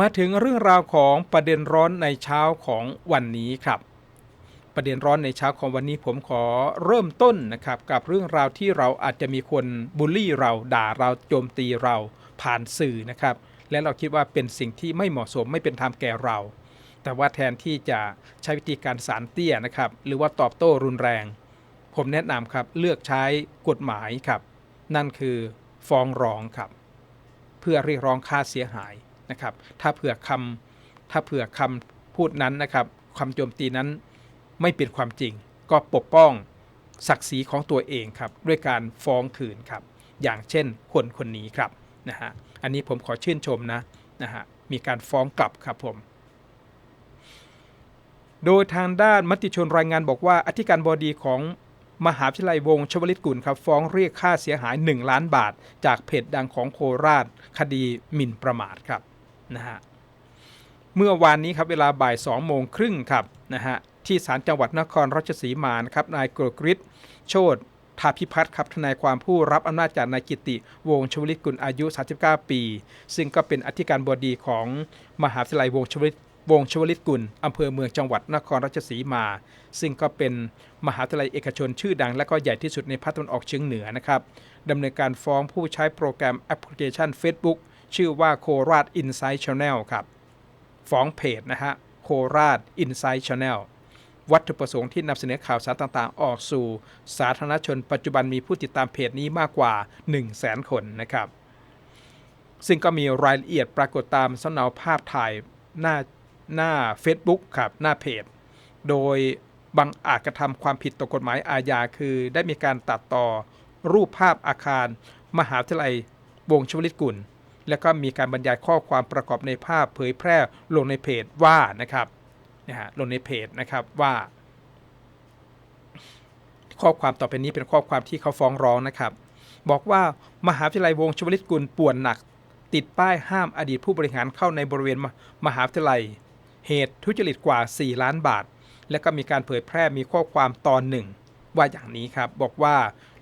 มาถึงเรื่องราวของประเด็นร้อนในเช้าของวันนี้ครับ ประเด็นร้อนในเช้าของวันนี้ผมขอเริ่มต้นนะครับกับเรื่องราวที่เราอาจจะมีคนบูลลี่เราด่าเราโจมตีเราผ่านสื่อนะครับ และเราคิดว่าเป็นสิ่งที่ไม่เหมาะสมไม่เป็นธรรมแก่เรา แต่ว่าแทนที่จะใช้วิธีการสารเตี้ยนะครับ หรือว่าตอบโต้รุนแรง ผมแนะนำครับเลือกใช้กฎหมายครับ นั่นคือฟ้องร้องครับ เพื่อเรียกร้องค่าเสียหาย นะครับ ถ้าเผื่อคำถ้าเผื่อคำพูดนั้นนะครับคำโจมตีนั้นไม่เป็นความจริง ก็ปกป้องศักดิ์ศรีของตัวเองครับด้วยการฟ้องคืนครับอย่างเช่นคนคนนี้ครับนะฮะอันนี้ผมขอชื่นชมนะนะฮะมีการฟ้องกลับครับผม โดยทางด้านมติชนรายงานบอกว่า อธิการบดีของมหาวิทยาลัยวงชวลิตกุลครับฟ้องเรียกค่าเสียหาย 1 ล้านบาท จากเพจดังของโคราช คดีหมิ่นประมาทครับ นะฮะเมื่อวานนี้ครับเวลาบ่าย2โมงครึ่งครับนะฮะที่ศาลจังหวัดนครราชสีมานะครับนายกรกฤษโชตทาพิพัฒน์ครับทนายความผู้รับอำนาจจากนายกิติวงชวลิตกุลอายุ 39 ปี ซึ่งก็เป็นอธิการบดีของมหาวิทยาลัยวงชวลิตวงชวลิตกุลอำเภอเมืองจังหวัดนครราชสีมา ซึ่งก็เป็นมหาวิทยาลัยเอกชนชื่อดัง และก็ใหญ่ที่สุดในภาคตะวันออกเฉียงเหนือนะครับดำเนินการฟ้องผู้ใช้โปรแกรมแอปพลิเคชัน Facebook ชื่อว่าโคราช Insight Channel ครับฟ้องเพจนะฮะโคราช Insight Channel วัตถุประสงค์ที่นำเสนอข่าวสารต่างๆ ออกสู่ สาธารณชนปัจจุบันมีผู้ติดตามเพจนี้มากกว่า 1 0 0 0 0แสนคนนะครับ ซึ่งก็มีรายละเอียดปรากฏตามสำเนาภาพถ่ายหน้าหน้า Facebook ครับ หน้าเพจ โดยบังอาจกระทำความผิดต่อกฎหมายอาญาคือ ได้มีการตัดต่อรูปภาพอาคาร มหาวิทยาลัยวงชวลิตกุล แล้วก็มีการบรรยายข้อความประกอบในภาพเผยแพร่ลงในเพจว่านะครับนะฮะลงในเพจนะครับว่า ข้อความต่อไปนี้เป็นข้อความที่เขาฟ้องร้องนะครับ บอกว่ามหาวิทยาลัยวงชวลิตกุลป่วนหนัก ติดป้ายห้ามอดีตผู้บริหารเข้าในบริเวณมมหาวิทยาลัย เหตุทุจริตกว่า 4 ล้านบาท และก็มีการเผยแพร่มีข้อความตอนหนึ่งว่าอย่างนี้ครับ บอกว่า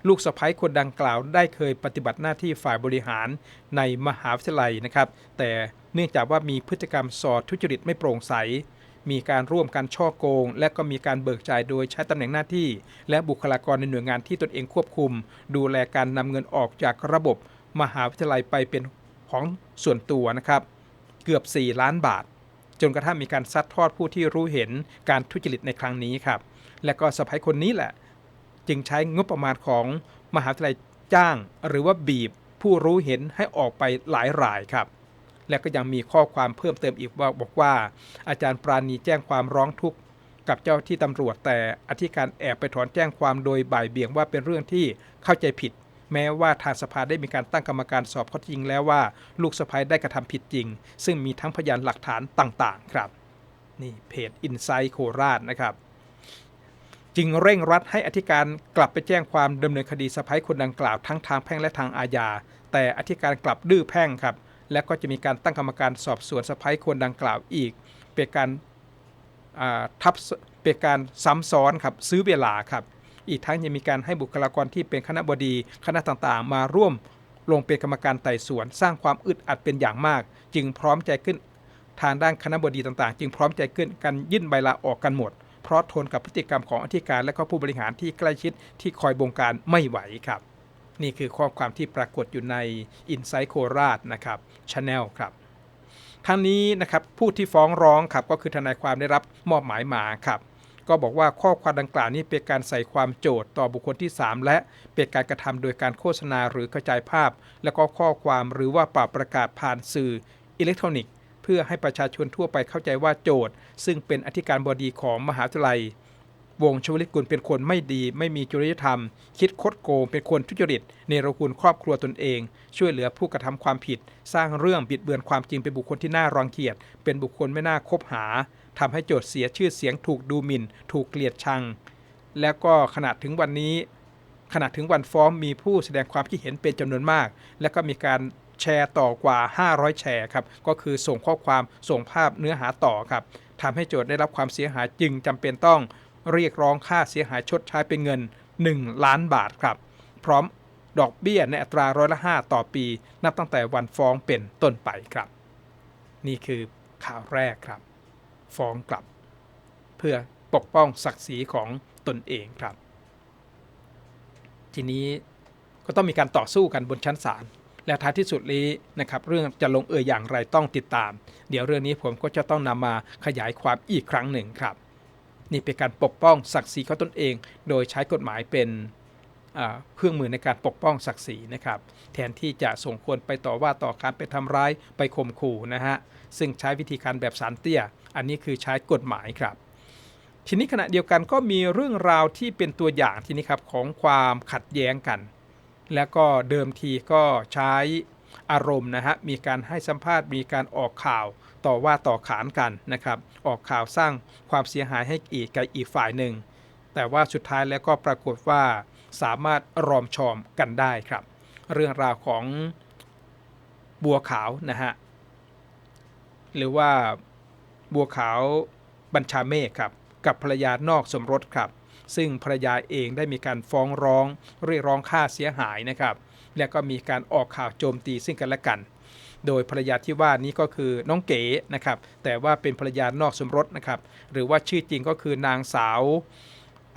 ลูกสะใภ้คนดังกล่าวได้เคยปฏิบัติหน้าที่ฝ่ายบริหารในมหาวิทยาลัยนะครับ แต่เนื่องจากว่ามีพฤติกรรมสอดทุจริตไม่โปร่งใส มีการร่วมกันช่อโกง และก็มีการเบิกจ่ายโดยใช้ตำแหน่งหน้าที่ และบุคลากรในหน่วยงานที่ตนเองควบคุม ดูแลการนำเงินออกจากระบบมหาวิทยาลัยไปเป็นของส่วนตัวนะครับ เกือบ 4 ล้านบาท จนกระทั่งมีการซัดทอดผู้ที่รู้เห็นการทุจริตในครั้งนี้ครับ และก็สะพ้ายคนนี้แหละ จึงใช้งบประมาณของมหาวิทยาลัยจ้าง หรือว่าบีบผู้รู้เห็นให้ออกไปหลายรายครับ และก็ยังมีข้อความเพิ่มเติมอีกว่าบอกว่า อาจารย์ปราณีแจ้งความร้องทุกข์กับเจ้าที่ตำรวจแต่อธิการแอบไปถอนแจ้งความโดยบ่ายเบี่ยงว่าเป็นเรื่องที่เข้าใจผิด แม้ว่าทางสภาได้มีการตั้งกรรมการสอบข้อจริงแล้วว่า ลูกสะพ้ยได้กระทำผิดจริง ซึ่งมีทั้งพยานหลักฐานต่างๆ ครับ นี่เพจ Insight โคราชนะครับ จึงเร่งรัดให้อธิการกลับไปแจ้งความดำเนินคดีสะพ้ยคนดังกล่าวทั้งทางแพ่งและทางอาญา แต่อธิการกลับดื้อแพ่งครับ และก็จะมีการตั้งกรรมการสอบสวนสะพ้ยคนดังกล่าวอีก เป็นการาทับเป็นการซ้ำซ้อนครับซื้อเวลาครับ อีกทั้งยังมีการให้บุคลากรที่เป็นคณะบดีคณะต่างๆ มาร่วมลงเป็นกรรมการไต่สวน สร้างความอึดอัดเป็นอย่างมาก จึงพร้อมใจขึ้นทางด้านคณะบดีต่างๆ จึงพร้อมใจขึ้นกันยื่นใบลาออกกันหมด เพราะทนกับพฤติกรรมของอธิการและก็ผู้บริหารที่ใกล้ชิดที่คอยบงการไม่ไหวครับ นี่คือข้อความที่ปรากฏอยู่ใน Insight โคราชนะครับ Channel ครับทั้งนี้นะครับผู้ที่ฟ้องร้องครับก็คือทนายความได้รับมอบหมายมาครับก็บอกว่าข้อความดังกล่าวนี้เป็นการใส่ความโจทย์ต่อบุคคลที่ 3 และเป็นการกระทำโดยการโฆษณาหรือกระจายภาพ และก็ข้อความหรือว่าปราบประกาศผ่านสื่ออิเล็กทรอนิกส์ พื่อให้ประชาชนทั่วไปเข้าใจว่าโจทย์ ซึ่งเป็นอธิการบดีของมหาวิทยาลัย วงชวลิตกุลเป็นคนไม่ดี ไม่มีจริยธรรม คิดคดโกง เป็นคนทุจริตเนรคุณครอบครัวตนเอง ช่วยเหลือผู้กระทำความผิด สร้างเรื่องบิดเบือนความจริงเป็นบุคคลที่น่ารังเกียจเป็นบุคคลไม่น่าคบหาทำให้โจทย์เสียชื่อเสียงถูกดูหมิ่น ถูกเกลียดชัง แล้วก็ขนาดถึงวันนี้ขณะถึงวันฟ้องมีผู้แสดงความคิดเห็นเป็นจำนวนมาก และก็มีการ แชร์ต่อกว่า 500 แชร์ครับก็คือส่งข้อความส่งภาพเนื้อหาต่อครับทำให้โจทย์ได้รับความเสียหายจึงจำเป็นต้องเรียกร้องค่าเสียหายชดใช้เป็นเงิน 1 ล้านบาทครับ พร้อมดอกเบี้ยในอัตราร้อยละ 5 ต่อปี นับตั้งแต่วันฟ้องเป็นต้นไปครับ นี่คือข่าวแรกครับ ฟ้องกลับ เพื่อปกป้องศักดิ์ศรีของตนเองครับ ทีนี้ก็ต้องมีการต่อสู้กันบนชั้นศาล และท้ายที่สุดนี้นะครับเรื่องจะลงเอยอย่างไรต้องติดตาม เดี๋ยวเรื่องนี้ผมก็จะต้องนำมาขยายความอีกครั้งหนึ่งครับ นี่เป็นการปกป้องศักดิ์ศรีของตนเอง โดยใช้กฎหมายเป็นเครื่องมือในการปกป้องศักดิ์ศรีนะครับแทนที่จะส่งคนไปต่อว่าต่อการไปทำร้ายไปข่มขู่นะฮะซึ่งใช้วิธีการแบบสารเตี้ย อันนี้คือใช้กฎหมายครับ ทีนี้ขณะเดียวกันก็มีเรื่องราวที่เป็นตัวอย่างทีนี้ครับของความขัดแย้งกัน แล้วก็เดิมทีก็ใช้อารมณ์นะฮะมีการให้สัมภาษณ์มีการออกข่าวต่อว่าต่อขานกันนะครับออกข่าวสร้างความเสียหายให้อีกกับอีกฝ่ายหนึ่ง แต่ว่าสุดท้ายแล้วก็ปรากฏว่าสามารถรอมชอมกันได้ครับ เรื่องราวของบัวขาวนะฮะหรือว่าบัวขาวบัญชาเมฆครับ กับภรรยานอกสมรสครับ ซึ่งภรรยาเองได้มีการฟ้องร้อง เรียกร้องค่าเสียหายนะครับ และก็มีการออกข่าวโจมตีซึ่งกันและกัน โดยภรรยาที่ว่านี้ก็คือน้องเก๋นะครับ แต่ว่าเป็นภรรยานอกสมรสนะครับ หรือว่าชื่อจริงก็คือนางสาว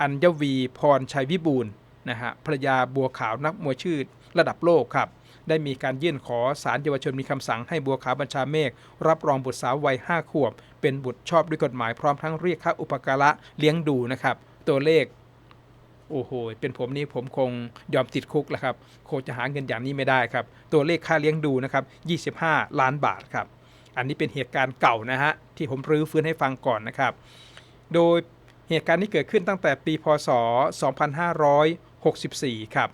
อัญวีพรชัยวิบูลนะฮะภรรยาบัวขาวนักมวยชื่อระดับโลกครับได้มีการยื่นขอสารเยาวชนมีคำสั่งให้บัวขาวบัญชาเมฆรับรองบุตรสาววัย5ขวบ เป็นบุตรชอบด้วยกฎหมายพร้อมทั้งเรียกค่าอุปการะเลี้ยงดูนะครับ ตัวเลข โอ้โห เป็นผมนี่ผมคงยอมติดคุกแล้วครับ คงจะหาเงินอย่างนี้ไม่ได้ครับ ตัวเลขค่าเลี้ยงดูนะครับ 25 ล้านบาทครับ อันนี้เป็นเหตุการณ์เก่านะฮะ ที่ผมรื้อฟื้นให้ฟังก่อนนะครับ โดยเหตุการณ์นี้เกิดขึ้นตั้งแต่ปี พศ 2564 ครับ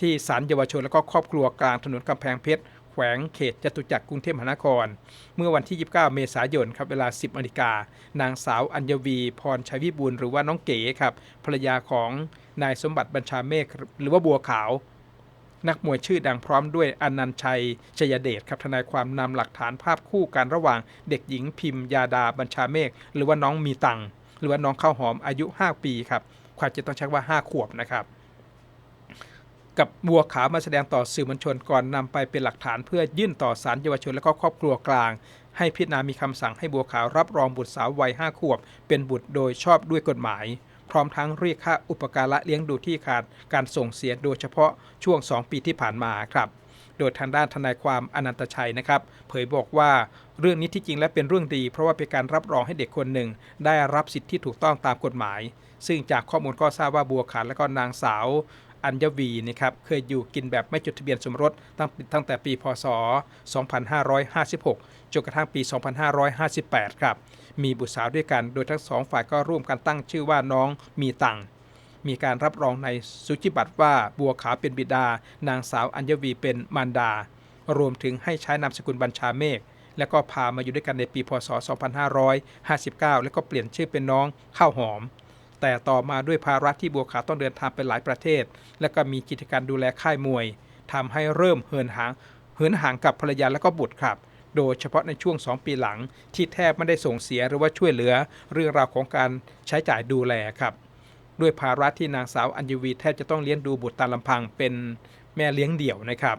ที่ศาลเยาวชนและก็ครอบครัวกลางถนนกำแพงเพชร วงเขตจตุจักรกรุงเทพมหานคร เมื่อวันที่ 29 เมษายนครับเวลา 10นาฬิกานางสาวอัญวี พรชัยวิบูลหรือว่าน้องเก๋ครับภรรยาของนายสมบัติบัญชาเมฆหรือว่าบัวขาว นักมวยชื่อดังพร้อมด้วยอนันชัยชยเดชครับทนายความนำหลักฐานภาพคู่กันระหว่างเด็กหญิงพิมยาดาบัญชาเมฆหรือว่าน้องมีตังหรือว่าน้องข้าวหอมอายุ 5 ปีครับความจะต้องใช้ว่า 5 ขวบนะครับ กับบัวขาวมาแสดงต่อสื่อมวลชนก่อนนำไปเป็นหลักฐานเพื่อยื่นต่อศาลเยาวชนและก็ครอบครัวกลาง ให้พิจารณามีคำสั่งให้บัวขาวรับรองบุตรสาววัย5ขวบ เป็นบุตรโดยชอบด้วยกฎหมาย พร้อมทั้งเรียกค่าอุปการะเลี้ยงดูที่ขาดการส่งเสียโดยเฉพาะช่วง 2 ปีที่ผ่านมาครับโดยทางด้านทนายความอนันตชัยนะครับ เผยบอกว่าเรื่องนี้ที่จริงแล้วเป็นเรื่องดี เพราะว่าเป็นการรับรองให้เด็กคนหนึ่ง ได้รับสิทธิที่ถูกต้องตามกฎหมาย ซึ่งจากข้อมูลก็ทราบว่าบัวขาวและก็นางสาว อัญวีนะครับเคยอยู่กินแบบไม่จดทะเบียนสมรสตั้งตั้งแต่ปีพศ 2556 จนกระทั่งปี 2558 ครับ มีบุตรสาวด้วยกันโดยทั้งสองฝ่ายก็ร่วมกันตั้งชื่อว่าน้องมีตังมีการรับรองในสุจิบัตรว่าบัวขาวเป็นบิดา นางสาวอัญวีเป็นมารดา รวมถึงให้ใช้นามสกุลบัญชาเมฆและก็พามาอยู่ด้วยกันในปีพศ 2559 แล้วก็เปลี่ยนชื่อเป็นน้องข้าวหอม แต่ต่อมาด้วยภาระที่บัวขาวต้องเดินทางไปหลายประเทศ และก็มีกิจการดูแลค่ายมวยทำให้เริ่มเหินหางเหินห่างกับภรรยาและก็บุตรครับ โดยเฉพาะในช่วง 2 ปีหลัง ที่แทบไม่ได้ส่งเสียหรือว่าช่วยเหลือเรื่องราวของการใช้จ่ายดูแลครับ ด้วยภาระที่นางสาวอัญวีแทบจะต้องเลี้ยงดูบุตรตามลำพังเป็นแม่เลี้ยงเดี่ยวนะครับ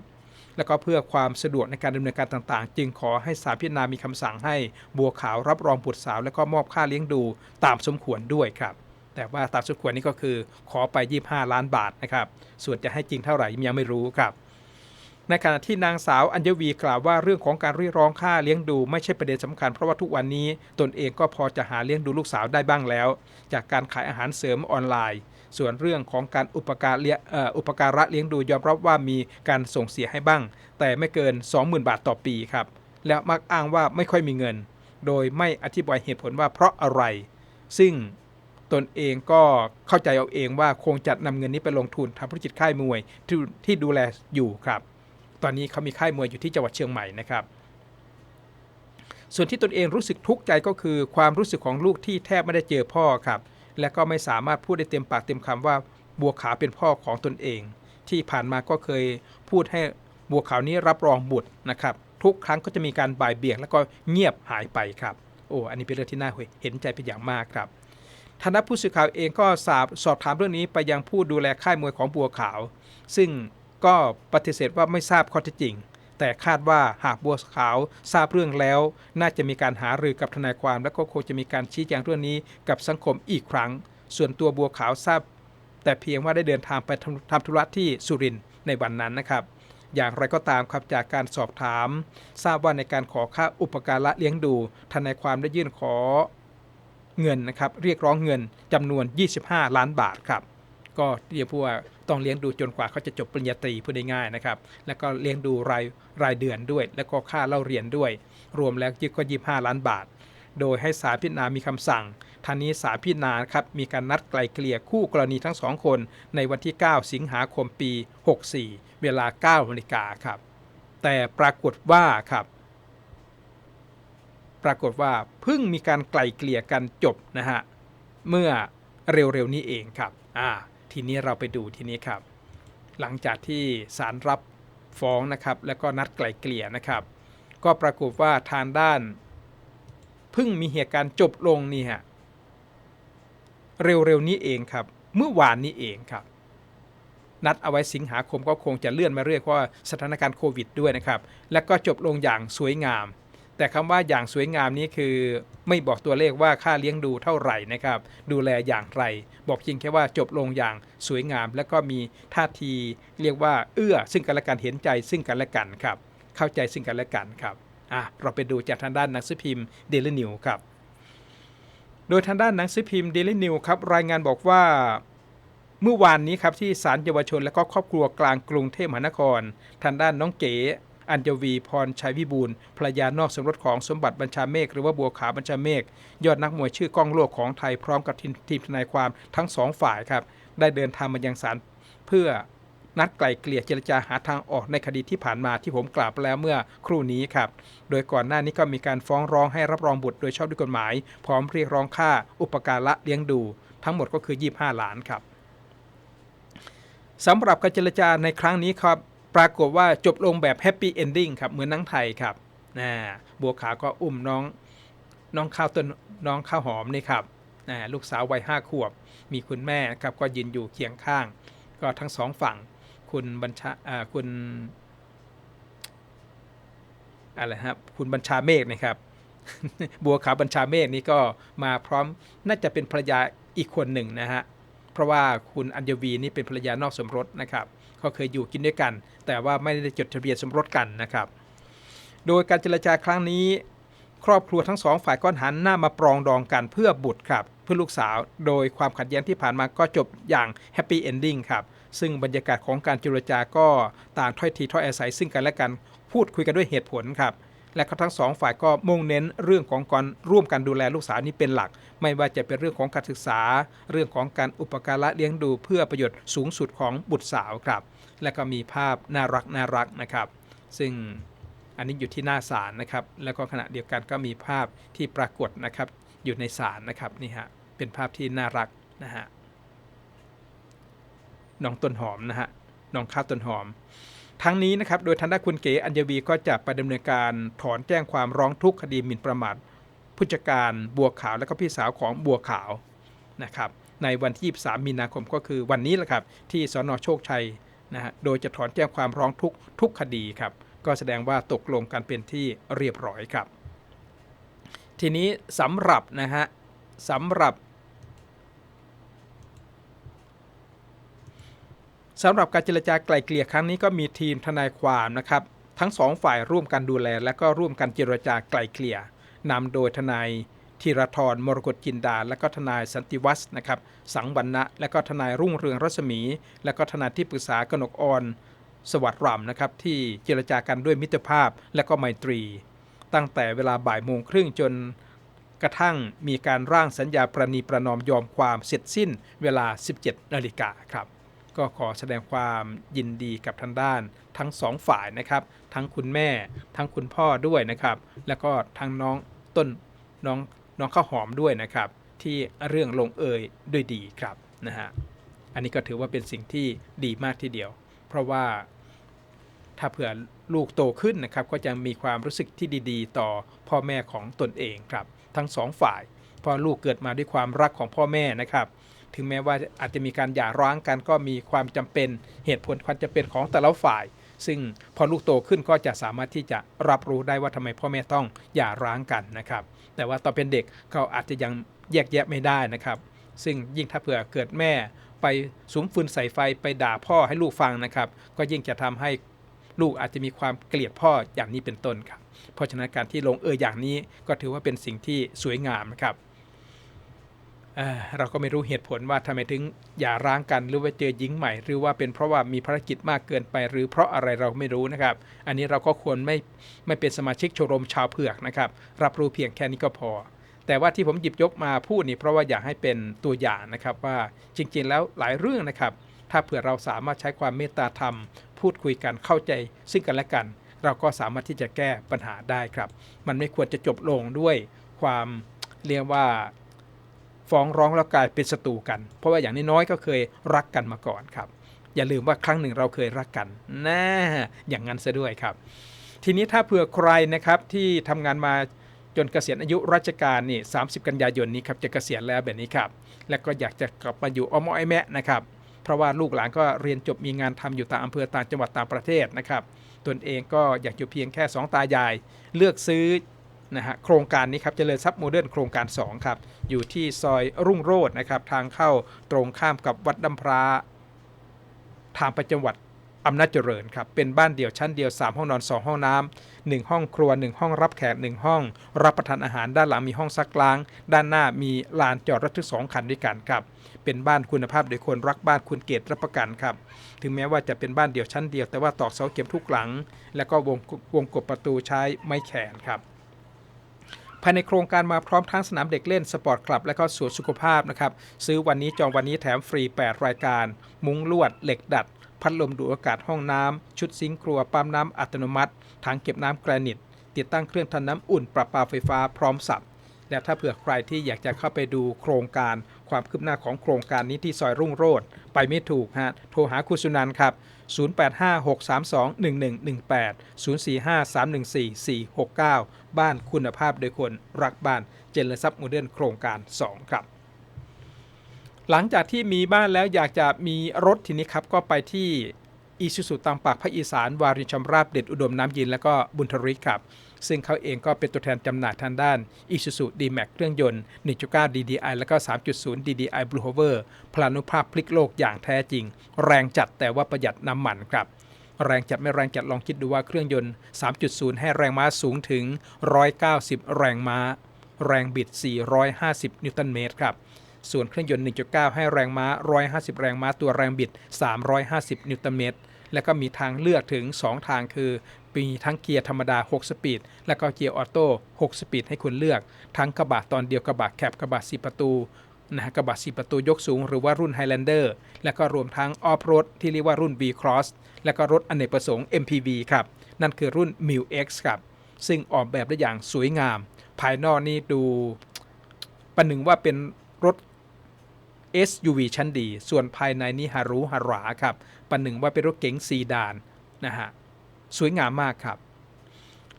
แล้วก็เพื่อความสะดวกในการดำเนินการต่างๆ จึงขอให้ศาลพิจารณามีคำสั่งให้บัวขาวรับรองบุตรสาว และก็มอบค่าเลี้ยงดูตามสมควรด้วยครับ แต่ว่าตามสมควรนี่ก็คือขอไป 25 ล้านบาทนะครับ ส่วนจะให้จริงเท่าไหร่ยังไม่รู้ครับ ในขณะที่นางสาวอัญวีกล่าวว่าเรื่องของการเรียกร้องค่าเลี้ยงดูไม่ใช่ประเด็นสำคัญเพราะว่าทุกวันนี้ตนเองก็พอจะหาเลี้ยงดูลูกสาวได้บ้างแล้ว จากการขายอาหารเสริมออนไลน์ ส่วนเรื่องของการอุปการเลี้ยอุปการะเลี้ยงดูยอมรับว่ามีการส่งเสียให้บ้าง แต่ไม่เกิน 20,000 บาทต่อปีครับ และมักอ้างว่าไม่ค่อยมีเงิน โดยไม่อธิบายเหตุผลว่าเพราะอะไร ซึ่ง ตนเองก็เข้าใจเอาเองว่าคงจะนำเงินนี้ไปลงทุนทำธุรกิจค่ายมวยที่ที่ดูแลอยู่ครับ ตอนนี้เขามีค่ายมวยอยู่ที่จังหวัดเชียงใหม่นะครับส่วนที่ตนเองรู้สึกทุกข์ใจก็คือ ความรู้สึกของลูกที่แทบไม่ได้เจอพ่อครับ และก็ไม่สามารถพูดได้เต็มปากเต็มคำว่าบัวขาวเป็นพ่อของตนเอง ที่ผ่านมาก็เคยพูดให้บัวขาวนี้รับรองบุตรนะครับ ทุกครั้งก็จะมีการบ่ายเบี่ยงแล้วก็เงียบหายไปครับ โอ้อันนี้เป็นเรื่องที่น่าเห็นใจเป็นอย่างมากครับ ทางด้านผู้สื่อข่าวเองก็สอบสอบถามเรื่องนี้ไปยังผู้ดูแลค่ายมวยของบัวขาว ซึ่งก็ปฏิเสธว่าไม่ทราบข้อเท็จจริง แต่คาดว่าหากบัวขาวทราบเรื่องแล้ว น่าจะมีการหารือกับทนายความ และก็คงจะมีการชี้แจงเรื่องนี้กับสังคมอีกครั้ง ส่วนตัวบัวขาวทราบ แต่เพียงว่าได้เดินทางไปทำทำธุระที่สุรินทร์ในวันนั้นนะครับอย่างไรก็ตามครับจากการสอบถาม ทราบว่าในการขอค่าอุปการะเลี้ยงดูทนายความได้ยื่นขอ เงินนะครับเรียกร้องเงินจำนวน 25 ล้านบาทครับก็เรียกว่าต้องเลี้ยงดูจนกว่าเขาจะจบปริญญาตรีพูดได้ง่ายนะครับ แล้วก็เลี้ยงดูรายรายเดือนด้วย แล้วก็ค่าเล่าเรียนด้วย รวมแล้วก็25ล้านบาท โดยให้ศาลพิจารณามีคำสั่งทางนี้ศาลพิจารณาครับมีการนัดไกลเกลี่ยคู่กรณีทั้งสองคน ในวันที่ 9 สิงหาคมปี 64 เวลา9นาฬิกาครับ แต่ปรากฏว่าครับ ปรากฏว่าเพิ่งมีการไกลเกลี่ยกันจบนะฮะเมื่อเร็วๆนี้เองครับอ่าทีนี้เราไปดูทีนี้ครับ หลังจากที่ศาลรับฟ้องนะครับ แล้วก็นัดไกลเกลี่ยนะครับ ก็ปรากฏว่าทางด้านเพิ่งมีเหตุการณ์จบลงนี่ฮะเร็วๆนี้เองครับ เมื่อวานนี้เองครับ นัดเอาไว้สิงหาคมก็คงจะเลื่อนมาเรื่อยเพราะว่าสถานการณ์โควิดด้วยนะครับ และก็จบลงอย่างสวยงาม แต่คำว่าอย่างสวยงามนี้คือไม่บอกตัวเลขว่าค่าเลี้ยงดูเท่าไหร่นะครับ ดูแลอย่างไร บอกเพียงแค่ว่าจบลงอย่างสวยงาม และก็มีท่าทีเรียกว่าเอื้อ ซึ่งกันและกันเห็นใจซึ่งกันและกันครับ เข้าใจซึ่งกันและกันครับอะเราไปดูจากทางด้านหนังสือพิมพ์เดลินิวครับ โดยทางด้านหนังสือพิมพ์เดลินิวครับรายงานบอกว่าเมื่อวานนี้ครับที่ศาลเยาวชนและก็ครอบครัวกลางกรุงเทพมหานครทางด้านน้องเก๋ อัญวีพรชัยวิบูลภรรยานอกสมรสของสมบัติบัญชาเมฆหรือว่าบัวขาวบัญชาเมฆยอดนักมวยชื่อก้องโลกของไทยพร้อมกับทีมทีมทนายความทั้งสองฝ่ายครับได้เดินทางมายังศาลเพื่อนัดไกล่เกลี่ยเจรจาหาทางออกในคดีที่ผ่านมาที่ผมกล่าวไปแล้วเมื่อครู่นี้ครับ โดยก่อนหน้านี้ก็มีการฟ้องร้องให้รับรองบุตรโดยชอบด้วยกฎหมาย พร้อมเรียกร้องค่าอุปการะเลี้ยงดู ทั้งหมดก็คือ 25 ล้านครับสำหรับการเจรจาในครั้งนี้ครับ ปรากฏว่าจบลงแบบแฮปปี้เอนดิ้งครับเหมือนนังไทยครับนะบัวขาวก็อุ้มน้องน้องข้าวต้นน้องข้าวหอมนี่ครับนะลูกสาววัยห้าขวบ มีคุณแม่ครับก็ยืนอยู่เคียงข้าง ก็ทั้งสองฝั่ง คุณบัญชาอ่าคุณอะไรครับคุณบัญชาเมฆนะครับ บัวขาวบัญชาเมฆนี่ก็มาพร้อมน่าจะเป็นภรรยาอีกคนหนึ่งนะฮะเพราะว่าคุณอัญวีนี่เป็นภรรยานอกสมรสนะครับ เขาเคยอยู่กินด้วยกัน แต่ว่าไม่ได้จดทะเบียนสมรสกันนะครับ โดยการเจรจาครั้งนี้ ครอบครัวทั้งสองฝ่ายก้อนหันหน้ามาปรองดองกันเพื่อบุตรครับเพื่อลูกสาว โดยความขัดแย้งที่ผ่านมาก็จบอย่างแฮปปี้เอนดิ้งครับซึ่งบรรยากาศของการเจรจาก็ต่างถ้อยทีถ้อยอาศัยซึ่งกันและกันพูดคุยกันด้วยเหตุผลครับ และทั้งสองฝ่ายก็มุ่งเน้นเรื่องของการร่วมกันดูแลลูกสาวนี้เป็นหลัก ไม่ว่าจะเป็นเรื่องของการศึกษา เรื่องของการอุปการะเลี้ยงดูเพื่อประโยชน์สูงสุดของบุตรสาวครับ และก็มีภาพน่ารักน่ารักนะครับ ซึ่งอันนี้อยู่ที่หน้าศาลนะครับ แล้วก็ขณะเดียวกันก็มีภาพที่ปรากฏนะครับอยู่ในศาลนะครับนี่ฮะเป็นภาพที่น่ารักนะฮะน้องต้นหอมนะฮะน้องข้าวต้นหอม ทั้งนี้นะครับโดยทางด้านคุณเก๋อัญวีก็จะไปดำเนินการถอนแจ้งความร้องทุกข์คดีหมิ่นประมาทผู้จัดการบัวขาวและก็พี่สาวของบัวขาวนะครับในวันที่23มีนาคมก็คือวันนี้แหละครับที่สนโชคชัยนะฮะโดยจะถอนแจ้งความร้องทุกทุกคดีครับก็แสดงว่าตกลงกันเป็นที่เรียบร้อยครับ ทีนี้สำหรับนะฮะสำหรับ สำหรับการเจรจาไกล่เกลี่ยครั้งนี้ก็มีทีมทนายความนะครับทั้งสองฝ่ายร่วมกันดูแล และก็ร่วมกันเจรจาไกล่เกลี่ยนำโดยทนายธีรทรมรกตจินดา และก็ทนายสันติวัฒน์นะครับสังวรรณะ และก็ทนายรุ่งเรืองรัศมี และก็ทนายที่ปรึกษากนกออนสวัสดิ์รำนะครับที่เจรจากันด้วยมิตรภาพและก็ไมตรี ตั้งแต่เวลาบ่ายโมงครึ่งจนกระทั่งมีการร่างสัญญาประนีประนอมยอมความเสร็จสิ้นเวลา 17นาฬิกาครับ ก็ขอแสดงความยินดีกับทางด้านทั้งสองฝ่ายนะครับ ทั้งคุณแม่ ทั้งคุณพ่อด้วยนะครับ แล้วก็ทั้งน้องต้นน้องน้องข้าวหอมด้วยนะครับ ที่เรื่องลงเอยด้วยดีครับนะฮะอันนี้ก็ถือว่าเป็นสิ่งที่ดีมากทีเดียว เพราะว่าถ้าเผื่อลูกโตขึ้นนะครับ ก็จะมีความรู้สึกที่ดีๆ ต่อพ่อแม่ของตนเองครับ ทั้งสองฝ่ายเพอลูกเกิดมาด้วยความรักของพ่อแม่นะครับ ถึงแม้ว่าอาจจะมีการหย่าร้างกันก็มีความจำเป็นเหตุผลความจำเป็นของแต่ละฝ่าย ซึ่งพอลูกโตขึ้นก็จะสามารถที่จะรับรู้ได้ว่าทำไมพ่อแม่ต้องอย่าร้างกันนะครับ แต่ว่าตอนเป็นเด็กเขาอาจจะยังแยกแยะไม่ได้นะครับ ซึ่งยิ่งถ้าเผื่อเกิดแม่ไปสุมฟืนใส่ไฟไปด่าพ่อให้ลูกฟังนะครับ ก็ยิ่งจะทำให้ลูกอาจจะมีความเกลียดพ่ออย่างนี้เป็นต้นครับ เพราะฉะนั้นการที่ลงเอยอย่างนี้ก็ถือว่าเป็นสิ่งที่สวยงามนะครับ เเราก็ไม่รู้เหตุผลว่าทำไมถึงอย่าร้างกันหรือว่าเจอหญิงใหม่ หรือว่าเป็นเพราะว่ามีภารกิจมากเกินไป หรือเพราะอะไรเราไม่รู้นะครับ อันนี้เราก็ควรไม่ไม่เป็นสมาชิกชมรมชาวเผือกนะครับ รับรู้เพียงแค่นี้ก็พอ แต่ว่าที่ผมหยิบยกมาพูดนี่เพราะว่าอยากให้เป็นตัวอย่างนะครับว่าจริงๆ แล้วหลายเรื่องนะครับ ถ้าเผื่อเราสามารถใช้ความเมตตาธรรม พูดคุยกันเข้าใจซึ่งกันและกัน เราก็สามารถที่จะแก้ปัญหาได้ครับ มันไม่ควรจะจบลงด้วยความเรียกว่า ฟ้องร้องแล้วกลายเป็นศัตรูกัน เพราะว่าอย่างน้อยๆก็เคยรักกันมาก่อนครับ อย่าลืมว่าครั้งหนึ่งเราเคยรักกันน่าอย่างนั้นซะด้วยครับ ทีนี้ถ้าเผื่อใครนะครับที่ทำงานมาจนเกษียณอายุราชการนี่30 กันยายนนี้ครับจะเกษียณแล้วแบบนี้ครับ และก็อยากจะกลับมาอยู่อมอไอแมะนะครับเพราะว่าลูกหลานก็เรียนจบมีงานทำอยู่ต่างอำเภอต่างจังหวัดต่างประเทศนะครับ ตนเองก็อยากอยู่เพียงแค่ 2 ตายาย เลือกซื้อ นะฮะโครงการนี้ครับเจริญทรัพย์โมเดิร์นโครงการ 2 ครับ อยู่ที่ซอยรุ่งโรจน์นะครับทางเข้าตรงข้ามกับวัดดำพราทางไปจังหวัดอำนาจเจริญครับ เป็นบ้านเดี่ยวชั้นเดียว 3 ห้องนอน 2 ห้องน้ำ 1 ห้องครัว 1 ห้องรับแขก 1 ห้อง รับประทานอาหารด้านหลังมีห้องซักล้าง ด้านหน้ามีลานจอดรถถึงสองคันด้วยกันครับ เป็นบ้านคุณภาพโดยคนรักบ้านคุณเกตรับประกันครับ ถึงแม้ว่าจะเป็นบ้านเดี่ยวชั้นเดียว แต่ว่าตอกเสาเข็มทุกหลัง แล้วก็วงวงกบประตูใช้ไม้แขนครับ ภายในโครงการมาพร้อมทั้งสนามเด็กเล่นสปอร์ตคลับ และก็สวนสุขภาพนะครับซื้อวันนี้จองวันนี้แถมฟรี 8 รายการ มุ้งลวด เหล็กดัด พัดลมดูดอากาศห้องน้ำชุดซิงค์ครัวปั๊มน้ำอัตโนมัติถังเก็บน้ำแกรนิต ติดตั้งเครื่องทำน้ำอุ่นประปาไฟฟ้าพร้อมสับ และถ้าเผื่อใครที่อยากจะเข้าไปดูโครงการความคืบหน้าของโครงการนี้ที่ซอยรุ่งโรจน์ไปไม่ถูกฮะโทรหาคุณสุนันท์ครับ 0856321118 0453144469 บ้านคุณภาพโดยคนรักบ้านเจริญทรัพย์โมเดิร์นโครงการ 2 ครับ หลังจากที่มีบ้านแล้วอยากจะมีรถทีนี้ครับก็ไปที่ อีซูซูตามปากภาคอีสาน วารินชำราบเด็ดอุดมน้ำยิน แล้วก็บุญทริกครับ ซึ่งเขาเองก็เป็นตัวแทนจำหน่ายทางด้าน Isuzu D-Max เครื่องยนต์ 1.9 DDI แล้วก็ 3.0 DDI Blue Hover พลานุภาพพลิกโลกอย่างแท้จริง แรงจัดแต่ว่าประหยัดน้ำมันครับแรงจัดไม่แรงจัดลองคิดดูว่าเครื่องยนต์ 3.0 ให้แรงม้าสูงถึง 190 แรงม้า แรงบิด 450 นิวตันเมตรครับ ส่วนเครื่องยนต์ 1.9 ให้แรงม้า 150 แรงม้า ตัวแรงบิด 350 นิวตันเมตร และก็มีทางเลือกถึง 2 ทางคือมีทั้งเกียร์ธรรมดา 6 สปีด และก็เกียร์ออโต้ 6 สปีดให้คุณเลือก ทั้งกระบะตอนเดียวกระบะแคบกระบะ4ประตูนะฮะกระบะ4ประตูยกสูงหรือว่ารุ่น Highlander และก็รวมทั้งออฟโรดที่เรียกว่ารุ่น V Cross และก็รถอเนกประสงค์ MPV ครับ นั่นคือรุ่น m i l X ครับ ซึ่งออกแบบได้อย่างสวยงาม ภายนอกนี่ดูประหนึ่งว่าเป็นรถ SUV ชั้นดี ส่วนภายในนี่ฮารุฮาราครับประหนึ่งว่าเป็นรถเก๋งซีดานนะฮะสวยงามมากครับ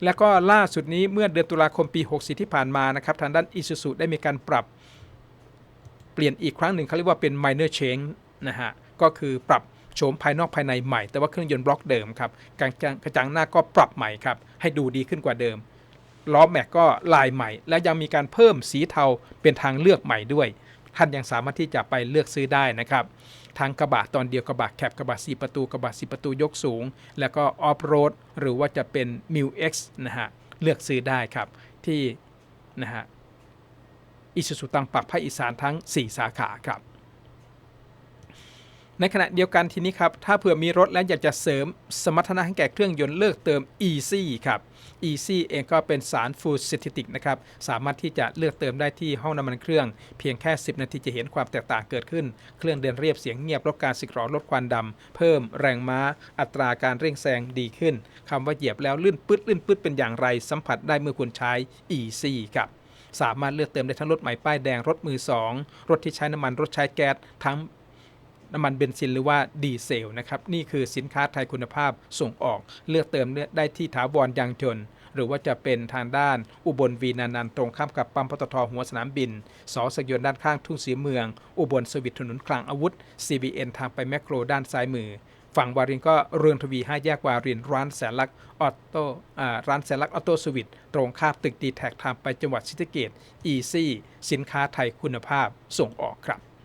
แล้วก็ล่าสุดนี้เมื่อเดือนตุลาคมปี 64 ที่ผ่านมานะครับทางด้าน Isuzu ได้มีการปรับเปลี่ยนอีกครั้งหนึ่งเขาเรียกว่าเป็น minor change นะฮะก็คือปรับโฉมภายนอกภายในใหม่ แต่ว่าเครื่องยนต์บล็อกเดิมครับกระจังกระจังหน้าก็ปรับใหม่ครับให้ดูดีขึ้นกว่าเดิมล้อแม็กก็ลายใหม่ และยังมีการเพิ่มสีเทาเป็นทางเลือกใหม่ด้วย ท่านยังสามารถที่จะไปเลือกซื้อได้นะครับทางกระบะตอนเดียวกระบะแคบกระบะ 4 ประตูกระบะ 4 ประตูยกสูง แล้วก็ออฟโรดหรือว่าจะเป็น m i l X นะฮะเลือกซื้อได้ครับ ที่นะฮะอิสุสุตังปักภาคอีสานทั้ง 4 สาขาครับ ในขณะเดียวกันทีนี้ครับ ถ้าเผื่อมีรถแล้วอยากจะเสริมสมรรถนะให้แก่เครื่องยนต์เลือกเติม e ีครับ Easy เองก็เป็นสารฟูดซิติติกนะครับ สามารถที่จะเลือกเติมได้ที่ห้องน้ำมันเครื่อง เพียงแค่ 10 นาทีจะเห็นความแตกต่างเกิดขึ้น เครื่องเดินเรียบเสียงเงียบลดการสึกหรอลดควันดำ เพิ่มแรงม้า อัตราการเร่งแซงดีขึ้นคำว่าเหยียบแล้วลื่นปื๊ดลื่นปื๊ดเป็นอย่างไร สัมผัสได้เมื่อคุณใช้ Easy ครับสามารถเลือกเติมได้ทั้งรถใหม่ป้ายแดงรถมือ 2 รถที่ใช้น้ำมันรถใช้แก๊สทั้ง น้ำมันเบนซินหรือว่าดีเซลนะครับนี่คือสินค้าไทยคุณภาพส่งออก เลือกเติมได้ที่ถาวรยางจนหรือว่าจะเป็นทางด้านอุบลวีนานันตรงข้ามกับปั๊มปตทหัวสนามบิน สอสยนด้านข้างทุ่งสีเมือง อุบลสวิตถนนคลังอาวุธ CBN ทางไปแมคโครด้านซ้ายมือ ฝั่งวารินก็เรือนทวี5แยกวารินร้านแสนลักออโต้ร้านแสนลักออโต้สวิตตรงข้ามตึกดีแท็กทางไปจังหวัดศรีสะเกดอีซี่สินค้าไทยคุณภาพส่งออกครับ